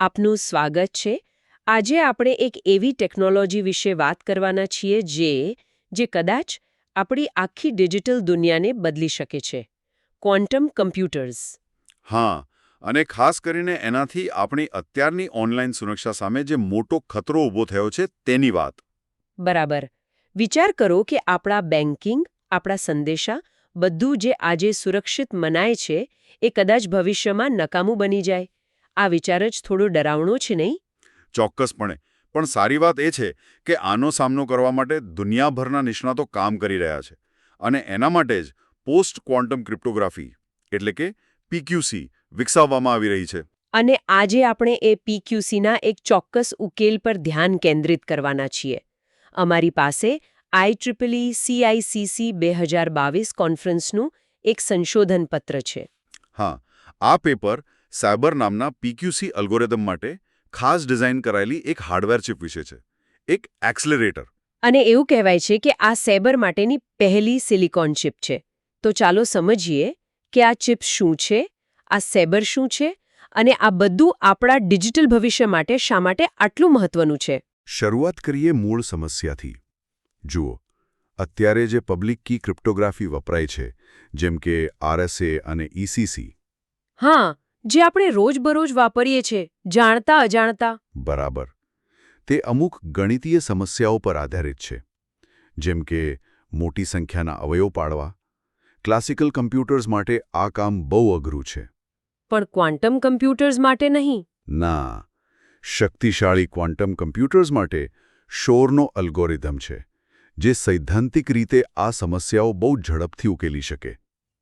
આપનું સ્વાગત છે. આજે આપણે એક એવી ટેકનોલોજી વિશે વાત કરવાના છીએ જે જે કદાચ આપણી આખી ડિજિટલ દુનિયાને બદલી શકે છે. Quantum computers. હા અને ખાસ કરીને એનાથી આપણી અત્યારની ઓનલાઈન સુરક્ષા સામે જે મોટો ખતરો ઊભો થયો છે તેની વાત. બરાબર. વિચાર કરો કે આપણા બેન્કિંગ આપણા સંદેશા બધું જે આજે સુરક્ષિત મનાય છે એ કદાચ ભવિષ્યમાં નકામું બની જાય. આ વિચાર જ થોડો ડરાવણો છે નહીં? ચોક્કસપણે. પણ સારી વાત એ છે કે આનો સામનો કરવા માટે દુનિયાભરના નિષ્ણાતો કામ કરી રહ્યા છે. અને એના માટે જ પોસ્ટ ક્વોન્ટમ ક્રિપ્ટોગ્રાફી એટલે કે પીક્યુસી વિકસાવવામાં આવી રહી છે. અને આજે આપણે એ પીક્યુસીના એક ચોક્કસ ઉકેલ પર ધ્યાન કેન્દ્રિત કરવાના છીએ. અમારી પાસે આઈટ્રિપલી સીઆઈસીસી બે હજાર બાવીસ કોન્ફરન્સનું એક સંશોધન પત્ર છે. હા આ પેપર સાયબર નામના પીક્યુસી અલ્ગોરિધમ માટે ખાસ ડિઝાઇન કરાયેલી એક હાર્ડવેર ચિપ વિશે છે. એક એક્સલરેટર. અને એવું કહેવાય છે કે આ સેબર માટેની પહેલી સિલિકોન ચિપ છે. તો ચાલો સમજીએ કે આ ચિપ શું છે આ સેબર શું છે અને આ બધું આપણા ડિજિટલ ભવિષ્ય માટે શા માટે આટલું મહત્વનું છે? શરૂઆત કરીએ મૂળ સમસ્યાથી. જુઓ અત્યારે જે પબ્લિક કી ક્રિપ્ટોગ્રાફી વપરાય છે જેમ કે આરએસએ અને ઈસીસી હા જે આપણે રોજબરોજ વાપરીએ છીએ જાણતા અજાણતા. બરાબર. તે અમુક ગણિતીય સમસ્યાઓ પર આધારિત છે. જેમ કે મોટી સંખ્યાના અવયવ પાડવા. ક્લાસિકલ કમ્પ્યુટર્સ માટે આ કામ બહુ અઘરું છે. પણ ક્વોન્ટમ કમ્પ્યુટર્સ માટે નહીં. ના. શક્તિશાળી ક્વોન્ટમ કમ્પ્યુટર્સ માટે શોરનો અલ્ગોરિધમ છે જે સૈદ્ધાંતિક રીતે આ સમસ્યાઓ બહુ ઝડપથી ઉકેલી શકે.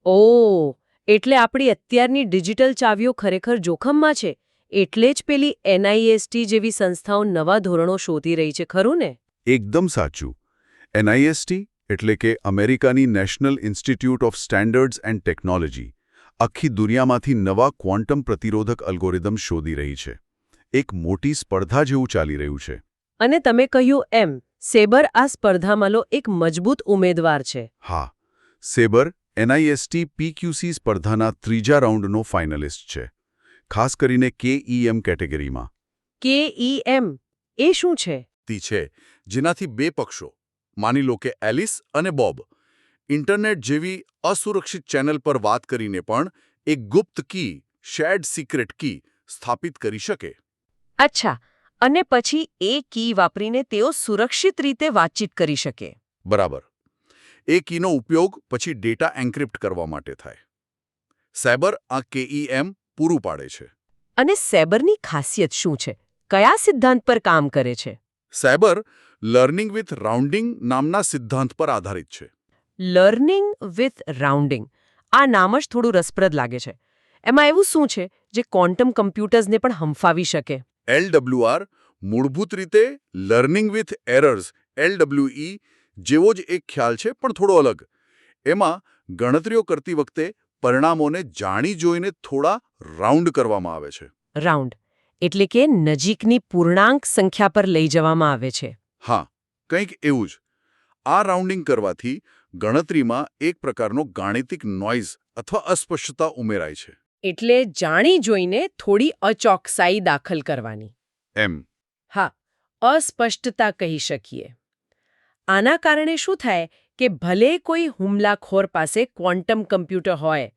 ઓ એટલે આપણી અત્યારની ડિજિટલ ચાવીઓ ખરેખર જોખમમાં છે એટલે જ પેલી એનઆઈએસટી જેવી સંસ્થાઓ નવા ધોરણો શોધી રહી છે ખરું ને? એકદમ સાચું. એનઆઈએસટી એટલે કે અમેરિકાની national institute of standards and technology આખી દુનિયામાંથી નવા ક્વોન્ટમ પ્રતિરોધક અલ્ગોરિધમ શોધી રહી છે. એક મોટી સ્પર્ધા જેવું ચાલી રહ્યું છે. અને તમે કહ્યું એમ સેબર આ સ્પર્ધામાં લો એક મજબૂત ઉમેદવાર છે. હા સેબર એનઆઈએસટી પીક્યુસી સ્પર્ધાના ત્રીજા રાઉન્ડનો ફાઇનલિસ્ટ છે ખાસ કરીને કેઈએમ કેટેગરીમાં. કેઈએમ એ શું છે? તી છે જેનાથી બે પક્ષો માની લો કે એલિસ અને બોબ ઇન્ટરનેટ જેવી અસુરક્ષિત ચેનલ પર વાત કરીને પણ એક ગુપ્ત કી શેર્ડ સિક્રેટ કી સ્થાપિત કરી શકે. અચ્છા અને પછી એ કી વાપરીને તેઓ સુરક્ષિત રીતે વાતચીત કરી શકે. બરાબર. એ કીનો ઉપયોગ પછી ડેટા એન્ક્રિપ્ટ કરવા માટે થાય. સાયબર આ કેઈએમ પૂરું પાડે છે. અને સાયબરની ખાસિયત શું છે? કયા સિદ્ધાંત પર કામ કરે છે? સાયબર લર્નિંગ વિથ રાઉન્ડિંગ નામના સિદ્ધાંત પર આધારિત છે. Learning with rounding. આ નામ જ થોડું રસપ્રદ લાગે છે. એમાં એવું શું છે જે ક્વોન્ટમ કમ્પ્યુટર્સને પણ હંફાવી શકે? એલડબ્લ્યુઆર મૂળભૂત રીતે લર્નિંગ વિથ એરર્સ એલડબ્લ્યુઈ જેવો જ એક ખ્યાલ છે પણ થોડો અલગ. એમાં ગણતરીઓ કરતી વખતે પરિણામોને જાણી જોઈને થોડા રાઉન્ડ કરવામાં આવે છે. રાઉન્ડ. એટલે કે નજીકની પૂર્ણાંક સંખ્યા પર લઈ જવામાં આવે છે. હા કંઈક એવું જ. આ રાઉન્ડિંગ કરવાથી ગણતરીમાં એક પ્રકારનો ગાણિતિક નોઇઝ અથવા અસ્પષ્ટતા ઉમેરાય છે. એટલે જાણી જોઈને થોડી અચોકસાઈ દાખલ કરવાની. એમ. હા અસ્પષ્ટતા કહી શકીએ. આના કારણે શું થાય કે ભલે કોઈ હુમલાખોર પાસે ક્વોન્ટમ કમ્પ્યુટર હોય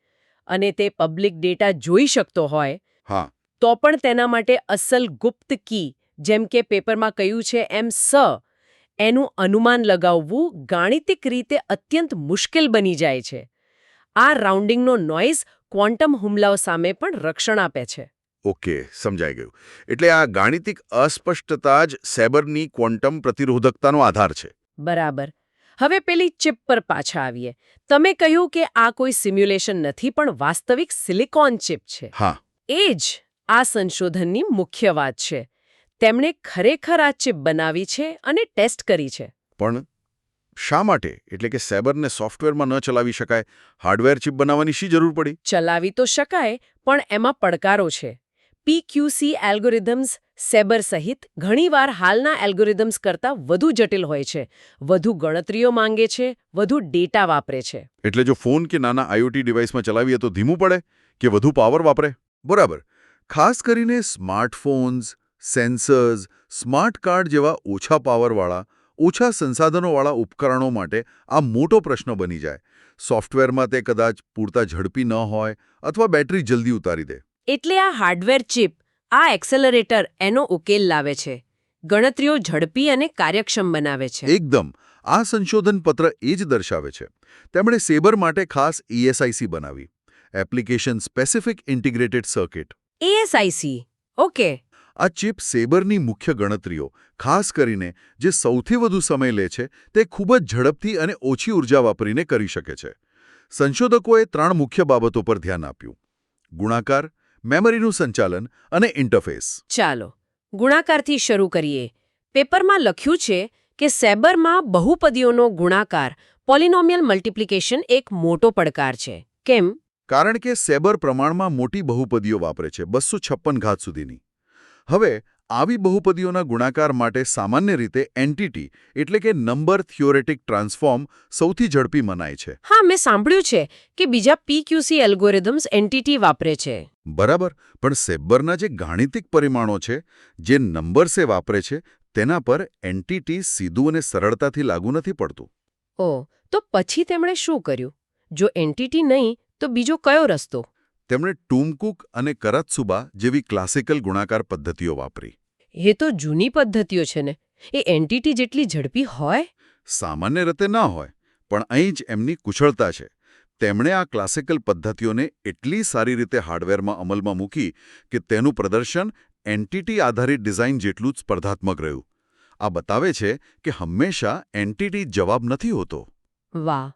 અને તે પબ્લિક ડેટા જોઈ શકતો હોય હા. તો પણ તેના માટે અસલ ગુપ્ત કી જેમ કે પેપરમાં કહ્યું છે એમ સ એનું અનુમાન લગાવવું ગાણિતિક રીતે અત્યંત મુશ્કેલ બની જાય છે. આ રાઉન્ડિંગનો નોઇઝ ક્વોન્ટમ હુમલાઓ સામે પણ રક્ષણ આપે છે. ઓકે સમજાઈ ગયું. એટલે આ ગાણિતિક અસ્પષ્ટતા જ સેબરની ક્વોન્ટમ પ્રતિરોધકતાનો આધાર છે. બરાબર. હવે પેલી ચિપ પર પાછા આવીએ. તમે કહ્યું કે આ કોઈ સિમ્યુલેશન નથી પણ વાસ્તવિક સિલિકોન ચિપ છે. હા. એ જ આ સંશોધનની મુખ્ય વાત છે. તેમણે ખરેખર આ ચિપ બનાવી છે અને ટેસ્ટ કરી છે. પણ શા માટે? એટલે કે સેબરને સોફ્ટવેરમાં ન ચલાવી શકાય. હાર્ડવેર ચિપ બનાવવાની શી જરૂર પડી? ચલાવી તો શકાય પણ એમાં પડકારો છે. પીક્યુસી એલ્ગોરિધમ્સ સેબર સહિત ઘણીવાર હાલના એલ્ગોરિધમ્સ કરતાં વધુ જટિલ હોય છે વધુ ગણતરીઓ માંગે છે વધુ ડેટા વાપરે છે. એટલે જો ફોન કે નાના આઈઓટી ડિવાઇસમાં ચલાવીએ તો ધીમું પડે કે વધુ પાવર વાપરે? બરાબર. ખાસ કરીને સ્માર્ટફોન્સ સેન્સર્સ સ્માર્ટ કાર્ડ જેવા ઓછા પાવરવાળા ઓછા સંસાધનોવાળા ઉપકરણો માટે આ મોટો પ્રશ્ન બની જાય. સોફ્ટવેરમાં તે કદાચ પૂરતા ઝડપી ન હોય અથવા બેટરી જલ્દી ઉતારી દે. એટલે આ હાર્ડવેર ચિપ આ એક્સેલરેટર એનો ઉકેલ લાવે છે ગણતરીઓ ઝડપી અને કાર્યક્ષમ બનાવે છે. એકદમ. આ સંશોધન પત્ર એ જ દર્શાવે છે. તેમણે સેબર માટે ખાસ ઈએસઆઈસી બનાવી. Application specific integrated circuit. ESIC okay. આ ચિપ સેબરની મુખ્ય ગણતરીઓ ખાસ કરીને જે સૌથી વધુ સમય લે છે તે ખૂબ જ ઝડપથી અને ઓછી ઊર્જા વાપરીને કરી શકે છે. સંશોધકોએ ત્રણ મુખ્ય બાબતો પર ધ્યાન આપ્યું. ગુણાકાર મેમરીનું સંચાલન અને ઇન્ટરફેસ. ચાલો ગુણાકારથી શરૂ કરીએ. પેપરમાં લખ્યું છે કે સેબરમાં બહુપદીઓનો ગુણાકાર પોલિનોમિયલ મલ્ટિપ્લિકેશન એક મોટો પડકાર છે. કેમ? કારણ કે સેબર પ્રમાણમાં મોટી બહુપદીઓ વાપરે છે બસો છપ્પન ઘાત સુધીની. હવે આવી બહુપદીઓના ગુણાકાર માટે સામાન્ય રીતે એન્ટિટી એટલે કે નંબર થિયોરેટિક ટ્રાન્સફોર્મ સૌથી ઝડપી મનાય છે. હા મેં સાંભળ્યું છે કે બીજા પીક્યુસી એલ્ગોરિધમ્સ એન્ટિટી વાપરે છે. બરાબર પણ સેબ્બરના જે ગાણિતિક પરિમાણો છે જે નંબર્સે વાપરે છે તેના પર એન્ટિટી સીધું અને સરળતાથી લાગુ નથી પડતું. ઓ તો પછી તેમણે શું કર્યું? જો એન્ટિટી નહીં તો બીજો કયો રસ્તો? તેમણે ટૂમકુક અને કરતસુબા જેવી ક્લાસિકલ ગુણાકાર પદ્ધતિઓ વાપરી. એ તો જૂની પદ્ધતિઓ છે ને. એ એન્ટિટી જેટલી ઝડપી હોય? સામાન્ય રીતે ના હોય પણ અહીં જ એમની કુશળતા છે. તેમણે આ ક્લાસિકલ પદ્ધતિઓને એટલી સારી રીતે હાર્ડવેરમાં અમલમાં મૂકી કે તેનું પ્રદર્શન એન્ટિટી આધારિત ડિઝાઇન જેટલું જ સ્પર્ધાત્મક રહ્યું. આ બતાવે છે કે હંમેશા એન્ટિટી જવાબ નથી હોતો. વાહ!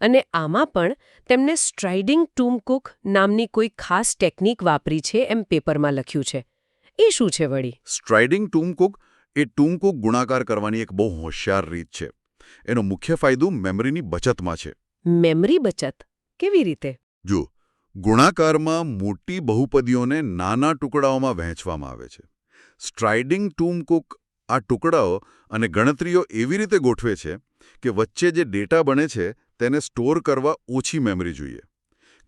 અને આમાં પણ તેમને સ્ટ્રાઇડિંગ ટૂમકુક નામની કોઈ ખાસ ટેકનિક વાપરી છે એમ પેપરમાં લખ્યું છે. એ શું છે વળી? સ્ટ્રાઇડિંગ ટૂમકુક એ ટૂમકુક ગુણાકાર કરવાની એક બહુ હોશિયાર રીત છે. એનો મુખ્ય ફાયદો મેમરીની બચતમાં છે. મેમરી બચત? કેવી રીતે? જો ગુણાકારમાં મોટી બહુપદીઓને નાના ટુકડાઓમાં વહેંચવામાં આવે છે. સ્ટ્રાઇડિંગ ટૂમકુક આ ટુકડાઓ અને ગણતરીઓ એવી રીતે ગોઠવે છે કે વચ્ચે જે ડેટા બને છે તેને સ્ટોર કરવા ઓછી મેમરી જોઈએ.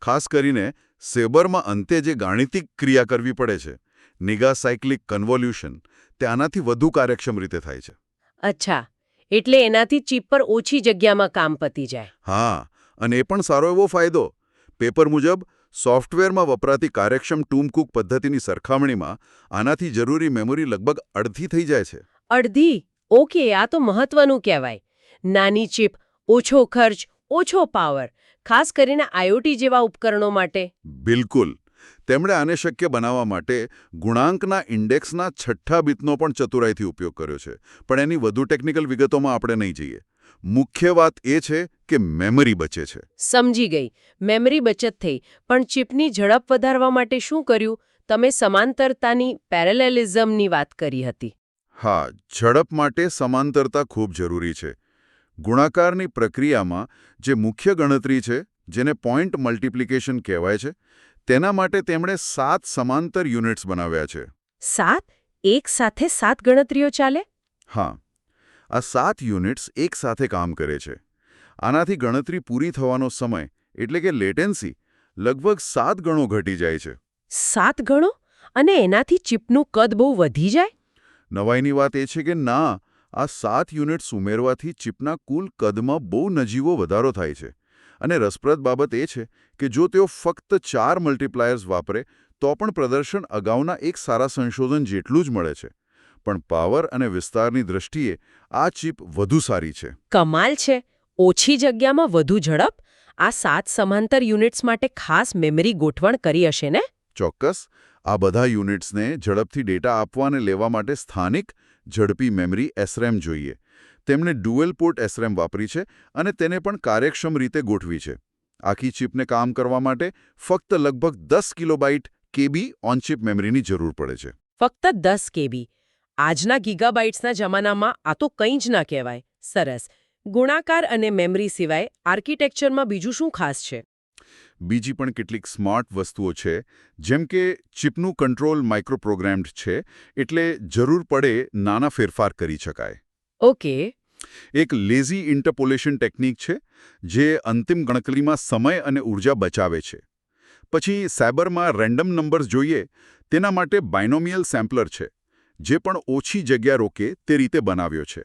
ખાસ કરીને સેબરમાં અંતે જે ગાણિતિક ક્રિયા કરવી પડે છે નિગા સાયક્લિક કન્વોલ્યુશન તે આનાથી વધુ કાર્યક્ષમ રીતે થાય છે. અચ્છા એટલે એનાથી ચીપ પર ઓછી જગ્યામાં કામ પતી જાય. હા અને એ પણ સારો એવો ફાયદો. પેપર મુજબ સોફ્ટવેરમાં વપરાતી કાર્યક્ષમ ટૂમકૂક પદ્ધતિની સરખામણીમાં આનાથી જરૂરી મેમરી લગભગ અડધી થઈ જાય છે. અડધી? ઓકે આ તો મહત્વનું કહેવાય. નાની ચીપ ઓછો ખર્ચ ઓછો પાવર ખાસ કરીને આઈઓટી જેવા ઉપકરણો માટે. બિલકુલ. તેમણે આને શક્ય બનાવવા માટે ગુણાંકના ઇન્ડેક્સના છઠ્ઠા બીતનો પણ ચતુરાઈથી ઉપયોગ કર્યો છે. પણ એની વધુ ટેકનિકલ વિગતોમાં આપણે નહીં જઈએ. મુખ્ય વાત એ છે કે મેમરી બચે છે. સમજી ગઈ. મેમરી બચત થઈ. પણ ચીપની ઝડપ વધારવા માટે શું કર્યું? તમે સમાંતરતાની પેરેલેલિઝમની વાત કરી હતી. હા ઝડપ માટે સમાંતરતા ખૂબ જરૂરી છે. ગુણાકારની પ્રક્રિયામાં જે મુખ્ય ગણતરી છે જેને પોઈન્ટ મલ્ટિપ્લિકેશન કહેવાય છે તેના માટે તેમણે સાત સમાંતર યુનિટ્સ બનાવ્યા છે. સાત? એક સાથે સાત ગણતરીઓ ચાલે? હા. આ સાત યુનિટ્સ એક સાથે કામ કરે છે. આનાથી ગણતરી પૂરી થવાનો સમય એટલે કે લેટેન્સી લગભગ સાત ગણો ઘટી જાય છે. સાત ગણો? અને એનાથી ચીપનું કદ બહુ વધી જાય? નવાઈની વાત એ છે કે ના આ સાત યુનિટ્સ ઉમેરવાથી ચિપના કુલ કદમાં બહુ નજીવો વધારો થાય છે. અને રસપ્રદ બાબત એ છે કે જો તેઓ ફક્ત ચાર મલ્ટીપ્લાયર્સ વાપરે તો પણ પ્રદર્શન અગાઉના એક સારા સંશોધન જેટલું જ મળે છે. પણ પાવર અને વિસ્તારની દ્રષ્ટિએ આ ચિપ વધુ સારી છે. કમાલ છે. ઓછી જગ્યામાં વધુ ઝડપ. આ સાત સમાંતર યુનિટ્સ માટે ખાસ મેમરી ગોઠવણ કરી હશે ને? ચોક્કસ. આ બધા યુનિટ્સને ઝડપથી ડેટા આપવા અને લેવા માટે સ્થાનિક ઝડપી મેમરી એસરેમ જોઈએ. તેમણે ડ્યુઅલ પોર્ટ એસરેમ વાપરી છે અને તેને પણ કાર્યક્ષમ રીતે ગોઠવી છે. આખી ચિપને કામ કરવા માટે ફક્ત લગભગ દસ કિલોબાઇટ કેબી ઓન ચિપ મેમરીની જરૂર પડે છે. ફક્ત દસ કેબી. આજના ગીગાબાઇટ્સના જમાનામાં આ તો કંઈ જ ના કહેવાય. સરસ. ગુણાકાર અને મેમરી સિવાય આર્કિટેક્ચરમાં બીજું શું ખાસ છે? બીજી પણ કેટલીક સ્માર્ટ વસ્તુઓ છે જેમ કે ચિપનું કંટ્રોલ માઇક્રોપ્રોગ્રામ્ડ છે એટલે જરૂર પડે નાના ફેરફાર કરી શકાય. ઓકે. એક લેઝી ઇન્ટરપોલેશન ટેકનિક છે જે અંતિમ ગણતરીમાં સમય અને ઊર્જા બચાવે છે. પછી સાયબરમાં રેન્ડમ નંબર્સ જોઈએ તેના માટે બાયનોમિયલ સેમ્પલર છે જે પણ ઓછી જગ્યા રોકે તે રીતે બનાવ્યો છે.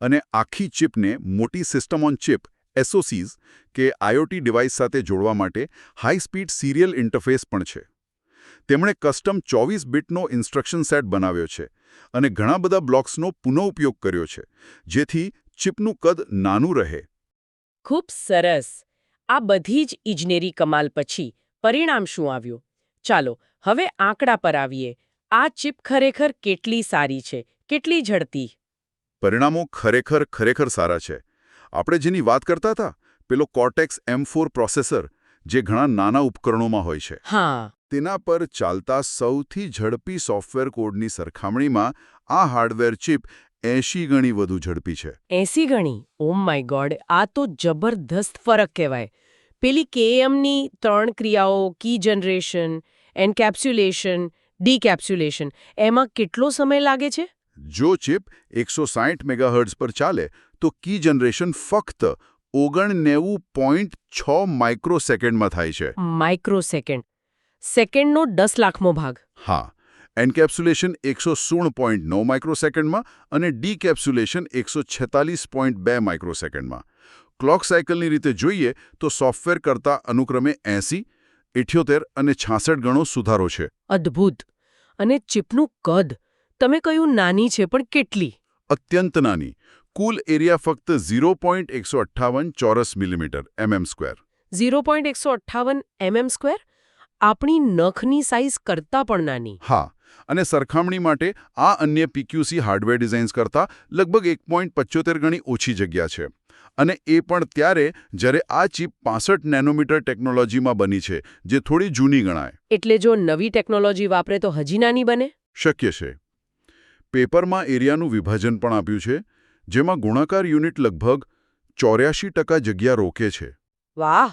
અને આખી ચિપને મોટી સિસ્ટમ ઓન ચિપ એસઓસીઝ કે આઈઓટી ડિવાઇસ સાથે જોડવા માટે હાઈ સ્પીડ સિરિયલ ઇન્ટરફેસ પણ છે. તેમણે કસ્ટમ ચોવીસ બીટનો ઇન્સ્ટ્રક્શન સેટ બનાવ્યો છે અને ઘણા બધા બ્લોક્સનો પુનઃઉપયોગ કર્યો છે જેથી ચિપનું કદ નાનું રહે. ખૂબ સરસ. આ બધી જ ઇજનેરી કમાલ પછી પરિણામ શું આવ્યું? ચાલો હવે આંકડા પર આવીએ. આ ચિપ ખરેખર કેટલી સારી છે? કેટલી ઝડપી? પરિણામો ખરેખર ખરેખર સારા છે. આપણે જેની વાત કરતા હતા પેલો કોર્ટેક્સ એમ પ્રોસેસર જે ઘણા નાના ઉપકરણોમાં હોય છે. હા. તેના પર ચાલતા સૌથી ઝડપી સોફ્ટવેર કોડની સરખામણીમાં આ હાર્ડવેર ચિપ એંશી ગણી વધુ ઝડપી છે. એસી ગણી? ઓમ માય ગોડ આ તો જબરદસ્ત ફરક કહેવાય. પેલી કેએમની ત્રણ ક્રિયાઓ કી જનરેશન એન્કેપ્સ્યુલેશન ડીકેપ્સ્યુલેશન એમાં કેટલો સમય લાગે છે? જો ચિપ એકસો સાઠ મેગાહર્ટ્સ પર ચાલે તો કી જનરેશન ફક્ત ઓગણનેવું પોઈન્ટ છ માઇક્રોસેકન્ડમાં થાય છે. માઇક્રો સેકન્ડ સેકન્ડનો દસ લાખમો ભાગ. હા એન્કેપ્સ્યુલેશન એકસો સોળ પોઈન્ટ નવ માઇક્રોસેકન્ડમાં અને ડીકેપ્સ્યુલેશન એકસો છેતાલીસ પોઈન્ટ બે માઇક્રોસેકન્ડમાં. ક્લોક સાયકલની રીતે જોઈએ તો સોફ્ટવેર કરતાં અનુક્રમે એંસી ઇઠ્યોતેર અને છાસઠ ગણો સુધારો છે. અદ્ભુત! અને ચિપનું કદ? તમે કહ્યું નાની છે પણ કેટલી? અત્યંત નાની. કુલ એરિયા ફક્ત ઝીરો પોઈન્ટ એકસો અઠ્ઠાવન ચોરસ millimetre MM square. Zero point એકસો અઠ્ઠાવન એમએમ સ્ક્વેર? આપણી નખની સાઇઝ કરતાં પણ નાની. હા અને સરખામણી માટે આ અન્ય પીક્યુસી હાર્ડવેર ડિઝાઇન્સ કરતાં લગભગ એક પોઈન્ટ પચોતેર ગણી ઓછી જગ્યા છે. અને એ પણ ત્યારે જ્યારે આ ચીપ પાસઠ નેનોમીટર ટેકનોલોજીમાં બની છે જે થોડી જૂની ગણાય. એટલે જો નવી ટેકનોલોજી વાપરે તો હજી નાની બને? શક્ય છે. પેપરમાં એરિયાનું વિભાજન પણ આપ્યું છે જેમાં ગુણાકાર યુનિટ લગભગ ચોર્યાસી ટકા જગ્યા રોકે છે. વાહ!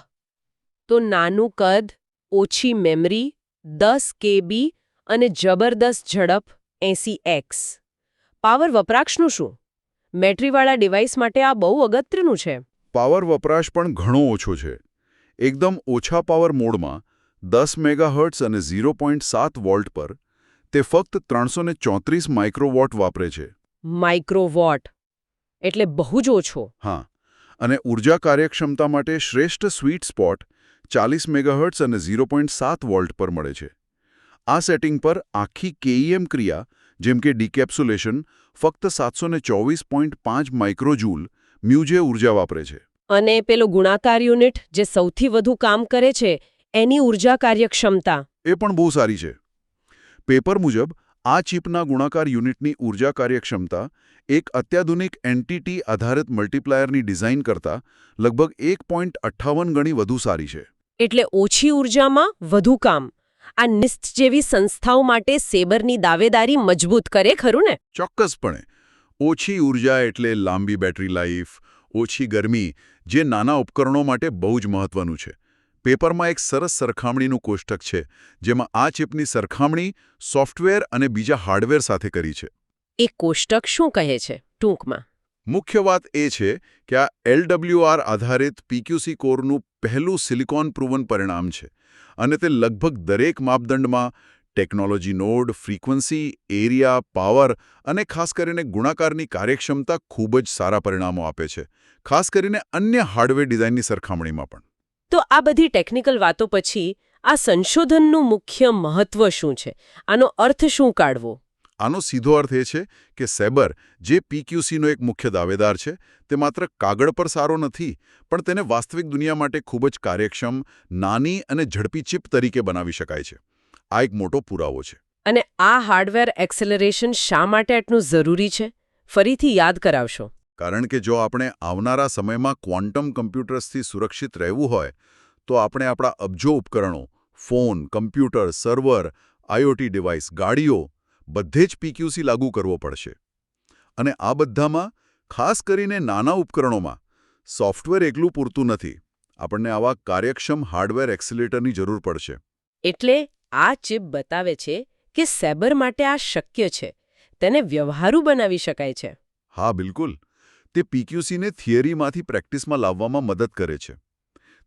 તો નાનું કદ ઓછી મેમરી દસ કેબી અને જબરદસ્ત ઝડપ એસી એક્સ. પાવર વપરાશનું શું? બેટરીવાળા ડિવાઇસ માટે આ બહુ અગત્યનું છે. પાવર વપરાશ પણ ઘણો ઓછો છે. એકદમ ઓછા પાવર મોડમાં દસ મેગાહર્ટ્સ અને ઝીરો પોઈન્ટ સાત વોલ્ટ પર તે ફક્ત ત્રણસો ને ચોત્રીસ માઇક્રોવોટ વાપરે છે. માઇક્રોવોટ. એટલે બહુ જ ઓછો. હા. અને ઊર્જા કાર્યક્ષમતા માટે શ્રેષ્ઠ સ્વીટ સ્પોટ ચાલીસ મેગાહર્ટ્સ અને ઝીરો પોઈન્ટ સાત વોલ્ટ પર મળે છે. આ સેટિંગ પર આખી કેઈએમ ક્રિયા જેમ કે ડિકેપ્સ્યુલેશન ફક્ત સાતસો ને ચોવીસ પોઈન્ટ પાંચ માઇક્રોજૂલ મ્યુજે ઊર્જા વાપરે છે. અને પેલો ગુણાકાર યુનિટ જે સૌથી વધુ કામ કરે છે એની ઊર્જા કાર્યક્ષમતા. એ પણ બહુ સારી છે. પેપર મુજબ આ ચિપના ગુણાકાર યુનિટની ઊર્જા કાર્યક્ષમતા એક અત્યાધુનિક એનટીટી આધારિત મલ્ટીપ્લાયરની ડિઝાઇન કરતાં લગભગ એક પોઈન્ટ અઠ્ઠાવન ગણી વધુ સારી છે. એટલે ઓછી ઉર્જામાં વધુ કામ. આ નિસ્ત જેવી સંસ્થાઓ માટે સેબરની દાવેદારી મજબૂત કરે ખરું ને? ચોક્કસપણે. ઓછી ઊર્જા એટલે લાંબી બેટરી લાઈફ ઓછી ગરમી જે નાના ઉપકરણો માટે બહુ જ મહત્વનું છે. પેપરમાં એક સરસ સરખામણીનું કોષ્ટક છે જેમાં આ ચિપની સરખામણી સોફ્ટવેર અને બીજા હાર્ડવેર સાથે કરી છે. એ કોષ્ટક શું કહે છે ટૂંકમાં? મુખ્ય વાત એ છે કે આ એલડબ્લ્યુઆર આધારિત પીક્યુસી કોરનું પહેલું સિલિકોન પ્રૂવન પરિણામ છે અને તે લગભગ દરેક માપદંડમાં technology node, frequency, area, power અને ખાસ કરીને ગુણાકારની કાર્યક્ષમતા ખૂબ જ સારા પરિણામો આપે છે, ખાસ કરીને અન્ય હાર્ડવેર ડિઝાઇનની સરખામણીમાં પણ. તો આ બધી ટેકનિકલ વાતો પછી આ સંશોધનનું મુખ્ય મહત્વ શું છે? આનો અર્થ શું કાઢવો? આનો સીધો અર્થ એ છે કે સેબર જે પીક્યુસીનો એક મુખ્ય દાવેદાર છે તે માત્ર કાગળ પર સારો નથી પણ તેને વાસ્તવિક દુનિયા માટે ખૂબ જ કાર્યક્ષમ નાની અને ઝડપી ચિપ તરીકે બનાવી શકાય છે. આ એક મોટો પુરાવો છે. અને આ હાર્ડવેર એક્સેલરેશન શા માટે આટલું જરૂરી છે? ફરીથી યાદ કરાવશો. કારણ કે જો આપણે આવનારા સમયમાં ક્વોન્ટમ કમ્પ્યુટર્સથી સુરક્ષિત રહેવું હોય તો આપણે આપણા અબજો ઉપકરણો phone computer server IoT device ગાડીઓ બધે જ પીક્યુસી લાગુ કરવો પડશે. અને આ બધામાં ખાસ કરીને નાના ઉપકરણોમાં સોફ્ટવેર એકલું પૂરતું નથી. આપણને આવા કાર્યક્ષમ હાર્ડવેર એક્સિલેટરની જરૂર પડશે. એટલે આ ચિપ બતાવે છે કે સેબર માટે આ શક્ય છે. તેને વ્યવહારુ બનાવી શકાય છે. હા બિલકુલ. તે પીક્યુસીને થિયરીમાંથી પ્રેક્ટિસમાં લાવવામાં મદદ કરે છે.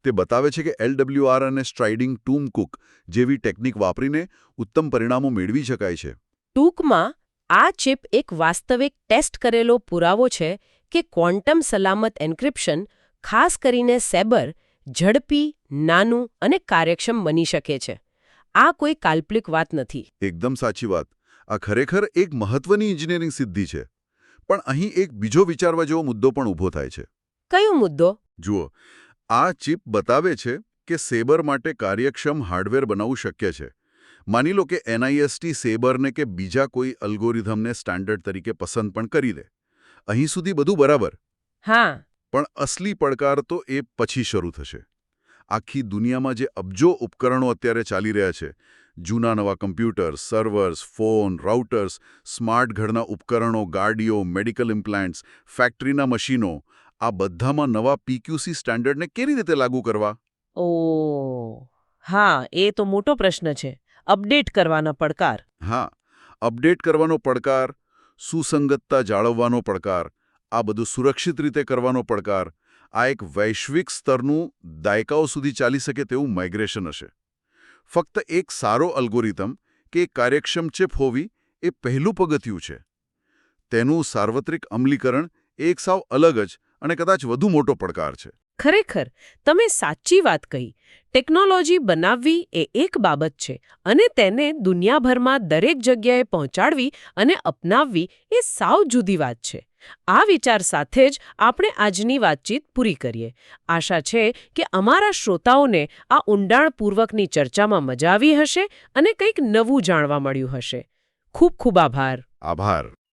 તે બતાવે છે કે એલડબ્લ્યુઆર અને સ્ટ્રાઇડિંગ ટૂમ કુક જેવી ટેકનિક વાપરીને ઉત્તમ પરિણામો મેળવી શકાય છે. ટૂંકમાં આ ચિપ એક વાસ્તવિક ટેસ્ટ કરેલો પુરાવો છે કે ક્વોન્ટમ સલામત એન્ક્રિપ્શન ખાસ કરીને સેબર ઝડપી નાનું અને કાર્યક્ષમ બની શકે છે. આ કોઈ કાલ્પનિક વાત નથી. એકદમ સાચી વાત. આ ખરેખર એક મહત્વની એન્જિનિયરિંગ સિદ્ધિ છે. પણ અહીં એક બીજો વિચારવા જેવો મુદ્દો પણ ઊભો થાય છે. કયો મુદ્દો? જુઓ આ ચિપ બતાવે છે કે સેબર માટે કાર્યક્ષમ હાર્ડવેર બનાવવું શક્ય છે. માની લો કે એનઆઈએસટી સેબરને કે બીજા કોઈ અલ્ગોરિધમને સ્ટાન્ડર્ડ તરીકે પસંદ પણ કરી દે. અહીં સુધી બધું બરાબર. હા. પણ અસલી પડકાર તો એ પછી શરૂ થશે. આખી દુનિયામાં જે અબજો ઉપકરણો અત્યારે ચાલી રહ્યા છે જૂના નવા computers servers phone routers smart ઘરના ઉપકરણો ગાડીઓ મેડિકલ ઇમ્પ્લાન્ટ્સ ફેક્ટરીના મશીનો આ બધામાં નવા પીક્યુસી સ્ટાન્ડર્ડને કેવી રીતે લાગુ કરવા? ઓ હા એ તો મોટો પ્રશ્ન છે. અપડેટ કરવાના પડકાર. હા, અપડેટ કરવાનો પડકાર, સુસંગતતા જાળવવાનો પડકાર, આ બધું સુરક્ષિત રીતે કરવાનો પડકાર, આ એક વૈશ્વિક સ્તરનું દાયકાઓ સુધી ચાલી શકે તેવું માઇગ્રેશન હશે. ફક્ત એક સારો અલ્ગોરિધમ કે કાર્યક્ષમ ચેપ હોવી એ પહેલું પગથિયું છે. તેનું સાર્વત્રિક અમલીકરણ એક સાવ અલગ જ અને કદાચ વધુ મોટો પડકાર છે. ખરેખર, તમે સાચી વાત કહી. ટેકનોલોજી બનાવવી એ એક બાબત છે અને તેને દુનિયાભરમાં દરેક જગ્યાએ પહોંચાડવી અને અપનાવવી એ સાવ જુદી વાત છે. આ વિચાર સાથે જ આપણે આજની વાતચીત પૂરી કરીએ. આશા છે કે અમારા શ્રોતાઓને આ ઊંડાણપૂર્વકની ચર્ચામાં મજા આવી હશે અને કંઈક નવું જાણવા મળ્યું હશે. ખૂબ ખૂબ આભાર. આભાર.